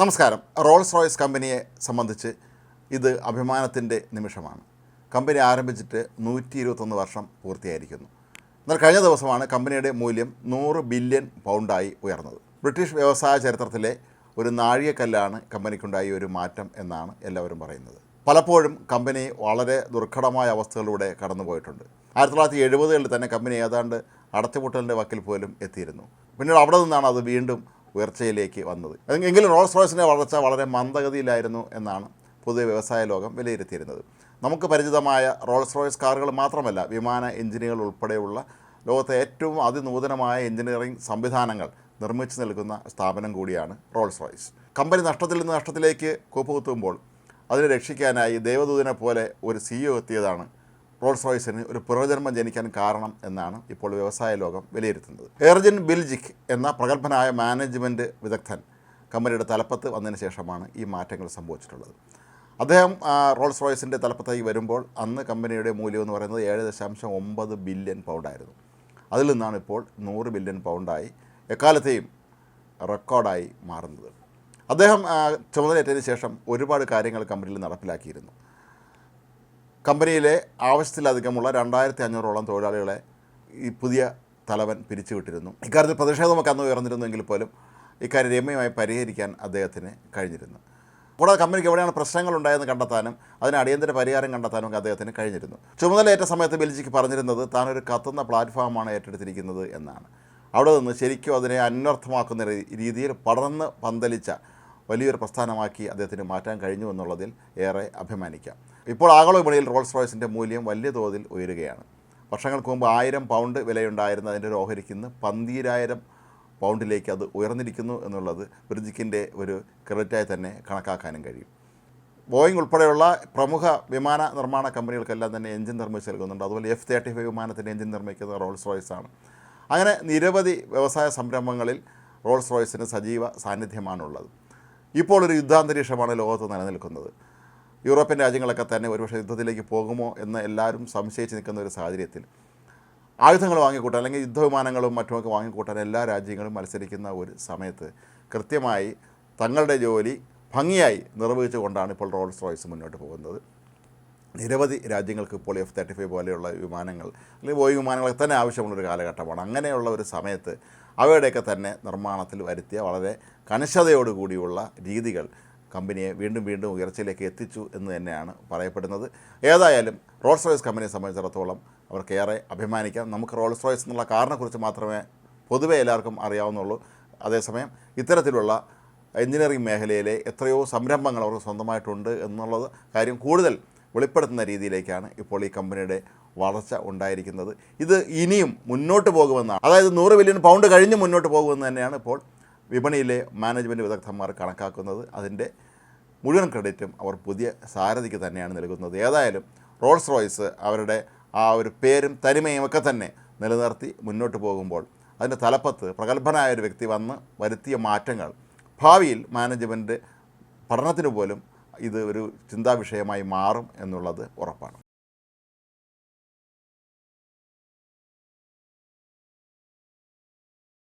നമസ്കാരം. Rolls Royce കമ്പനിയെ സംബന്ധിച്ച് ഇത് അഭിമാനത്തിന്റെ നിമിഷമാണ്. കമ്പനി ആരംഭിച്ചിട്ട് നൂറ്റി ഇരുപത്തൊന്ന് വർഷം പൂർത്തിയായിരിക്കുന്നു. എന്നാൽ കഴിഞ്ഞ ദിവസമാണ് കമ്പനിയുടെ മൂല്യം നൂറ് ബില്യൺ പൗണ്ടായി ഉയർന്നത്. ബ്രിട്ടീഷ് വ്യവസായ ചരിത്രത്തിലെ ഒരു നാഴികക്കല്ലാണ് കമ്പനിക്കുണ്ടായ ഒരു മാറ്റം എന്നാണ് എല്ലാവരും പറയുന്നത്. പലപ്പോഴും കമ്പനി വളരെ ദുർഘടമായ അവസ്ഥകളിലൂടെ കടന്നുപോയിട്ടുണ്ട്. ആയിരത്തി തൊള്ളായിരത്തി എഴുപതുകളിൽ തന്നെ കമ്പനി ഏതാണ്ട് അടച്ചുപൂട്ടലിന്റെ വക്കിൽ പോലും എത്തിയിരുന്നു. പിന്നീട് അവിടെ നിന്നാണ് അത് വീണ്ടും ഉയർച്ചയിലേക്ക് വന്നത്. എങ്കിലും റോൾസ് റോയ്സിന്റെ വളർച്ച വളരെ മന്ദഗതിയിലായിരുന്നു എന്നാണ് പൊതുവെ വ്യവസായ ലോകം വിലയിരുത്തിയിരുന്നത്. നമുക്ക് പരിചിതമായ റോൾസ് റോയ്സ് കാറുകൾ മാത്രമല്ല വിമാന എഞ്ചിനുകൾ ഉൾപ്പെടെയുള്ള ലോകത്തെ ഏറ്റവും അതിനൂതനമായ എഞ്ചിനീയറിംഗ് സംവിധാനങ്ങൾ നിർമ്മിച്ചു നൽകുന്ന സ്ഥാപനം കൂടിയാണ് റോൾസ് റോയ്സ്. കമ്പനി നഷ്ടത്തിൽ നിന്ന് നഷ്ടത്തിലേക്ക് കൂപ്പുകുത്തുമ്പോൾ അതിനെ രക്ഷിക്കാനായി ദേവദൂതനെ പോലെ ഒരു സിഇഒ എത്തിയതാണ് റോൾസ് റോയ്സിന് ഒരു പുനർജന്മം ജനിക്കാൻ കാരണം എന്നാണ് ഇപ്പോൾ വ്യവസായ ലോകം വിലയിരുത്തുന്നത്. എർജിൻ ബിൽജിക് എന്ന പ്രഗത്ഭനായ മാനേജ്മെന്റ് വിദഗ്ധൻ കമ്പനിയുടെ തലപ്പത്ത് വന്നതിന് ശേഷമാണ് ഈ മാറ്റങ്ങൾ സംഭവിച്ചിട്ടുള്ളത്. അദ്ദേഹം റോൾസ് റോയ്സിന്റെ തലപ്പത്തായി വരുമ്പോൾ അന്ന് കമ്പനിയുടെ മൂല്യം എന്ന് പറയുന്നത് ഏഴ് ദശാംശം ഒമ്പത് ബില്യൺ പൗണ്ടായിരുന്നു. അതിൽ നിന്നാണ് ഇപ്പോൾ നൂറ് ബില്യൺ പൗണ്ടായി എക്കാലത്തെയും റെക്കോർഡായി മാറുന്നത്. അദ്ദേഹം ചുമതലയേറ്റതിന് ശേഷം ഒരുപാട് കാര്യങ്ങൾ കമ്പനിയിൽ നടപ്പിലാക്കിയിരുന്നു. കമ്പനിയിലെ ആവശ്യത്തിലധികമുള്ള രണ്ടായിരത്തി അഞ്ഞൂറോളം തൊഴിലാളികളെ ഈ പുതിയ തലവൻ പിരിച്ചുവിട്ടിരുന്നു. ഇക്കാര്യത്തിൽ പ്രതിഷേധമൊക്കെ അന്ന് ഉയർന്നിരുന്നുവെങ്കിൽ പോലും ഇക്കാര്യം രമ്യമായി പരിഹരിക്കാൻ അദ്ദേഹത്തിന് കഴിഞ്ഞിരുന്നു. കൂടാതെ കമ്പനിക്ക് എവിടെയാണ് പ്രശ്നങ്ങൾ ഉണ്ടായെന്ന് കണ്ടെത്താനും അതിന് അടിയന്തര പരിഹാരം കണ്ടെത്താനും ഒക്കെ അദ്ദേഹത്തിന് കഴിഞ്ഞിരുന്നു. ചുമതലയേറ്റ സമയത്ത് ബെൽജിക്ക് പറഞ്ഞിരുന്നത് താനൊരു കത്തുന്ന പ്ലാറ്റ്ഫോമാണ് ഏറ്റെടുത്തിരിക്കുന്നത് എന്നാണ്. അവിടെ നിന്ന് ശരിക്കും അതിനെ അന്വർത്ഥമാക്കുന്ന രീതിയിൽ പടർന്ന് പന്തലിച്ച വലിയൊരു പ്രസ്ഥാനമാക്കി അദ്ദേഹത്തിന് മാറ്റാൻ കഴിഞ്ഞു എന്നുള്ളതിൽ ഏറെ അഭിമാനിക്കാം. ഇപ്പോൾ ആഗോള വിപണിയിൽ റോൾസ് റോയ്സിന്റെ മൂല്യം വലിയ തോതിൽ ഉയരുകയാണ്. വർഷങ്ങൾക്ക് മുമ്പ് ആയിരം പൗണ്ട് വിലയുണ്ടായിരുന്ന അതിന്റെ ഒരു ഓഹരിക്ക് ഇന്ന് പന്തീരായിരം പൗണ്ടിലേക്ക് അത് ഉയർന്നിരിക്കുന്നു എന്നുള്ളത് ബ്രിജിക്കിന്റെ ഒരു ക്രെഡിറ്റായി തന്നെ കണക്കാക്കാനും കഴിയും. ബോയിങ് ഉൾപ്പെടെയുള്ള പ്രമുഖ വിമാന നിർമ്മാണ കമ്പനികൾക്കെല്ലാം തന്നെ എഞ്ചിൻ നിർമ്മിച്ച് നൽകുന്നുണ്ട്. അതുപോലെ എഫ് തേർട്ടി ഫൈവ് വിമാനത്തിന്റെ എഞ്ചിൻ നിർമ്മിക്കുന്നത് റോൾസ് റോയ്സ് ആണ്. അങ്ങനെ നിരവധി വ്യവസായ സംരംഭങ്ങളിൽ റോൾസ് റോയ്സിന് സജീവ സാന്നിധ്യമാണുള്ളത്. ഇപ്പോൾ ഒരു യുദ്ധാന്തരീക്ഷമാണ് ലോകത്ത് നിലനിൽക്കുന്നത്. യൂറോപ്യൻ രാജ്യങ്ങളൊക്കെ തന്നെ ഒരുപക്ഷെ യുദ്ധത്തിലേക്ക് പോകുമോ എന്ന് എല്ലാവരും സംശയിച്ച് നിൽക്കുന്ന ഒരു സാഹചര്യത്തിൽ ആയുധങ്ങൾ വാങ്ങിക്കൂട്ടാൻ അല്ലെങ്കിൽ യുദ്ധവിമാനങ്ങളും മറ്റുമൊക്കെ വാങ്ങിക്കൂട്ടാൻ എല്ലാ രാജ്യങ്ങളും മത്സരിക്കുന്ന ഒരു സമയത്ത് കൃത്യമായി തങ്ങളുടെ ജോലി ഭംഗിയായി നിർവഹിച്ചുകൊണ്ടാണ് ഇപ്പോൾ റോൾസ് റോയ്സ് മുന്നോട്ട് പോകുന്നത്. നിരവധി രാജ്യങ്ങൾക്ക് ഇപ്പോൾ എഫ് തേർട്ടി ഫൈവ് പോലെയുള്ള വിമാനങ്ങൾ അല്ലെങ്കിൽ ബോയിങ് വിമാനങ്ങളൊക്കെ തന്നെ ആവശ്യമുള്ളൊരു കാലഘട്ടമാണ്. അങ്ങനെയുള്ള ഒരു സമയത്ത് അവയുടെയൊക്കെ തന്നെ നിർമ്മാണത്തിൽ വരുത്തിയ വളരെ കണിശതയോടുകൂടിയുള്ള രീതികൾ കമ്പനിയെ വീണ്ടും വീണ്ടും ഉയർച്ചയിലേക്ക് എത്തിച്ചു എന്ന് തന്നെയാണ് പറയപ്പെടുന്നത്. ഏതായാലും റോൾസ് റോയ്സ് കമ്പനിയെ സംബന്ധിച്ചിടത്തോളം അവർക്കേറെ അഭിമാനിക്കാം. നമുക്ക് റോൾസ് റോയ്സ് എന്നുള്ള കാറിനെക്കുറിച്ച് മാത്രമേ പൊതുവെ എല്ലാവർക്കും അറിയാവുന്നുള്ളൂ. അതേസമയം ഇത്തരത്തിലുള്ള എഞ്ചിനീയറിംഗ് മേഖലയിലെ എത്രയോ സംരംഭങ്ങൾ അവർക്ക് സ്വന്തമായിട്ടുണ്ട് എന്നുള്ളത് കാര്യം കൂടുതൽ വെളിപ്പെടുത്തുന്ന രീതിയിലേക്കാണ് ഇപ്പോൾ ഈ കമ്പനിയുടെ വളർച്ച ഉണ്ടായിരിക്കുന്നത്. ഇത് ഇനിയും മുന്നോട്ട് പോകുമെന്നാണ്. അതായത് നൂറ് ബില്യൺ പൗണ്ട് കഴിഞ്ഞ് മുന്നോട്ട് പോകുമെന്ന് തന്നെയാണ് ഇപ്പോൾ വിപണിയിലെ മാനേജ്മെന്റ് വിദഗ്ധന്മാർ കണക്കാക്കുന്നത്. അതിന്റെ മുഴുവൻ ക്രെഡിറ്റും അവർ പുതിയ സാരഥിക്ക് തന്നെയാണ് നൽകുന്നത്. ഏതായാലും റോൾസ് റോയ്സ് അവരുടെ ആ ഒരു പേരും തനിമയും ഒക്കെ തന്നെ നിലനിർത്തി മുന്നോട്ട് പോകുമ്പോൾ അതിന്റെ തലപ്പത്ത് പ്രഗത്ഭനായ ഒരു വ്യക്തി വന്ന് വരുത്തിയ മാറ്റങ്ങൾ ഭാവിയിൽ മാനേജ്മെന്റ് പഠനത്തിന് പോലും ഇത് ഒരു ചിന്താവിഷയമായി മാറും എന്നുള്ളത് ഉറപ്പാണ്.